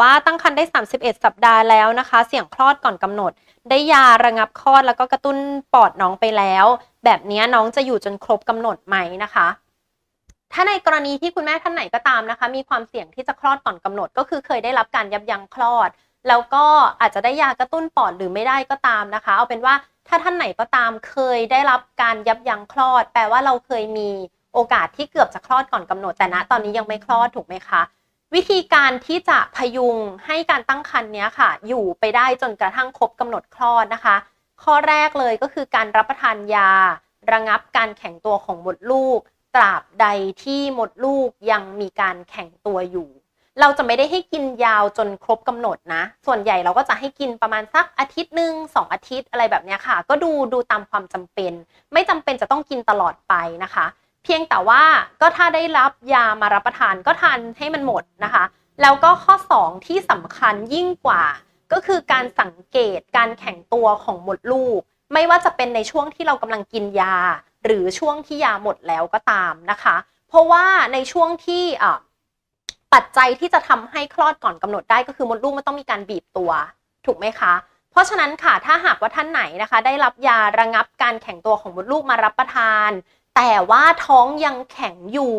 ว่าตั้งครรภ์ได้ 31 สัปดาห์แล้วนะคะ เสี่ยงคลอดก่อนกำหนด ได้ยาระงับคลอดแล้วก็กระตุ้นปอดน้องไปแล้ว แบบนี้น้องจะอยู่จนครบกำหนดไหมนะคะถ้าในกรณีที่คุณแม่ท่านไหนก็ตามนะคะ มีความเสี่ยงที่จะคลอดก่อนกำหนด ก็คือเคยได้รับการยับยั้งคลอด แล้วก็อาจจะได้ยากระตุ้นปอดหรือไม่ได้ก็ตามนะคะ เอาเป็นว่าถ้าท่านไหนก็ตามเคยได้รับการยับยั้งคลอด แปลว่าเราเคยมีโอกาสที่เกือบจะคลอดก่อนกำหนด แต่ณตอนนี้ยังไม่คลอดถูกไหมคะ วิธีการที่จะพยุงให้การตั้งครรภ์เนี้ยค่ะ อยู่ไปได้จนกระทั่งครบกำหนดคลอดนะคะ ข้อแรกเลยก็คือการรับประทานยา ระงับการแข็งตัวของมดลูก ตราบใดที่มดลูกยังมีการแข็งตัวอยู่ เราจะไม่ได้ให้กินยาวจนครบกำหนดนะ ส่วนใหญ่เราก็จะให้กินประมาณสักอาทิตย์หนึ่งสองอาทิตย์อะไรแบบนี้ค่ะ ก็ดูดูตามความจำเป็น ไม่จำเป็นจะต้องกินตลอดไปนะคะ เพียงแต่ว่าก็ถ้าได้รับยามารับประทานก็ทานให้มันหมดนะคะ แล้วก็ข้อ 2 ที่สำคัญยิ่งกว่า ก็คือการสังเกตการแข็งตัวของมดลูก ไม่ว่าจะเป็นในช่วงที่เรากำลังกินยา หรือช่วงที่ยาหมดแล้วก็ตามนะคะ เพราะว่าในช่วงที่ปัจจัยที่จะทำให้คลอดก่อนกำหนดได้ก็คือมดลูกมันต้องมีการบีบตัวถูกไหมคะเพราะฉะนั้นค่ะถ้าหากว่าท่านไหนนะคะ ได้รับยาระงับการแข็งตัวของมดลูกมารับประทาน แต่ว่าท้องยังแข็งอยู่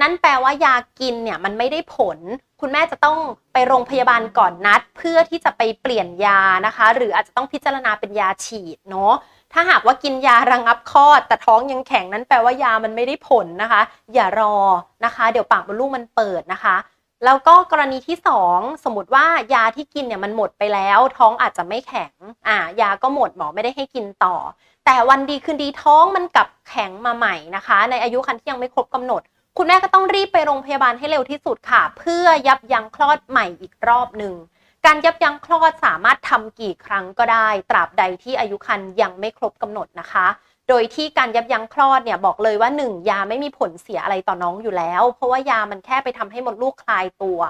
นั่นแปลว่ายากินเนี่ยมันไม่ได้ผล คุณแม่จะต้องไปโรงพยาบาลก่อนนัด เพื่อที่จะไปเปลี่ยนยานะคะ หรืออาจจะต้องพิจารณาเป็นยาฉีดเนาะถ้าหากว่ากินยาระงับคลอด แต่ท้องยังแข็งนั้นแปลว่ายามันไม่ได้ผลนะคะ อย่ารอนะคะ เดี๋ยวปากมดลูกมันเปิดนะคะ แล้วก็กรณีที่ 2 สมมติว่ายาที่กินเนี่ยมันหมดไปแล้ว ท้องอาจจะไม่แข็งอ่ายาก็หมดหมอไม่ได้ให้กินต่อ แต่วันดีคืนดีท้องมันกลับแข็งมาใหม่นะคะ ในอายุครรภ์ที่ยังไม่ครบกำหนด คุณแม่ก็ต้องรีบไปโรงพยาบาลให้เร็วที่สุดค่ะ เพื่อยับยั้งคลอดใหม่อีกรอบหนึ่งการยับยั้งคลอดสามารถทำกี่ครั้งก็ได้ ตราบใดที่อายุครรภ์ยังไม่ครบกำหนดนะคะ โดยที่การยับยั้งคลอดเนี่ยบอกเลยว่า 1 ยาไม่มีผลเสียอะไรต่อน้องอยู่แล้ว เพราะว่ายามันแค่ไปทำให้มดลูกคลายตัว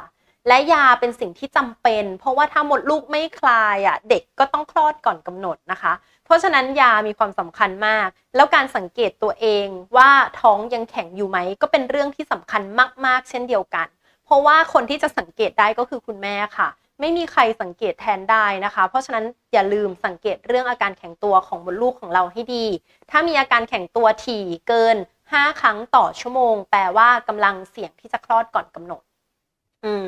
และยาเป็นสิ่งที่จำเป็น เพราะว่าถ้ามดลูกไม่คลายอะเด็กก็ต้องคลอดก่อนกำหนดนะคะ เพราะฉะนั้นยามีความสำคัญมาก แล้วการสังเกตตัวเองว่าท้องยังแข็งอยู่ไหมก็เป็นเรื่องที่สำคัญมาก ๆ เช่นเดียวกัน เพราะว่าคนที่จะสังเกตได้ก็คือคุณแม่ค่ะ ไม่มีใครสังเกตแทนได้นะคะ เพราะฉะนั้นอย่าลืมสังเกตเรื่องอาการแข็งตัวของมดลูกของเราให้ดี ถ้ามีอาการแข็งตัวถี่เกิน 5 ครั้งต่อชั่วโมง แปลว่ากำลังเสี่ยงที่จะคลอดก่อนกำหนด อืม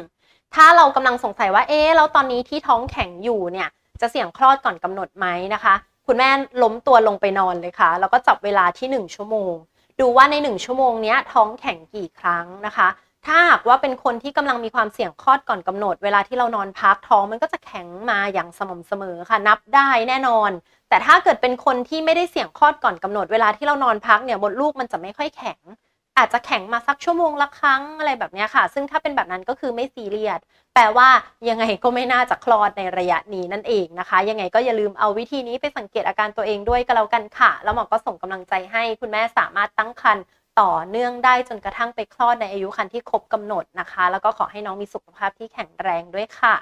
ถ้าเรากำลังสงสัยว่า เอ๊ะแล้วตอนนี้ที่ท้องแข็งอยู่เนี่ย จะเสี่ยงคลอดก่อนกำหนดไหมนะคะ คุณแม่ล้มตัวลงไปนอนเลยค่ะ แล้วก็จับเวลาที่ 1 ชั่วโมง ดูว่าใน 1 ชั่วโมงนี้ท้องแข็งกี่ครั้งนะคะ ถ้าหากว่าเป็นคนที่กำลังมีความเสี่ยงคลอดก่อนกำหนด เวลาที่เรานอนพักท้องมันก็จะแข็งมาอย่างสม่ำเสมอค่ะ นับได้แน่นอน แต่ถ้าเกิดเป็นคนที่ไม่ได้เสี่ยงคลอดก่อนกำหนด เวลาที่เรานอนพักเนี่ยมดลูกมันจะไม่ค่อยแข็ง อาจจะแข็งมาสักชั่วโมงละครั้งอะไรแบบนี้ค่ะ ซึ่งถ้าเป็นแบบนั้นก็คือไม่ซีเรียสแปลว่ายังไงก็ไม่น่าจะคลอดในระยะนี้นั่นเองนะคะ ยังไงก็อย่าลืมเอาวิธีนี้ไปสังเกตอาการตัวเองด้วยก็แล้วกันค่ะแล้วหมอก็ส่งกำลังใจให้คุณแม่สามารถตั้งครรภ์ ต่อเนื่องได้จนกระทั่งไปคลอดในอายุครรภ์ที่ครบกำหนดนะคะ แล้วก็ขอให้น้องมีสุขภาพที่แข็งแรงด้วยค่ะ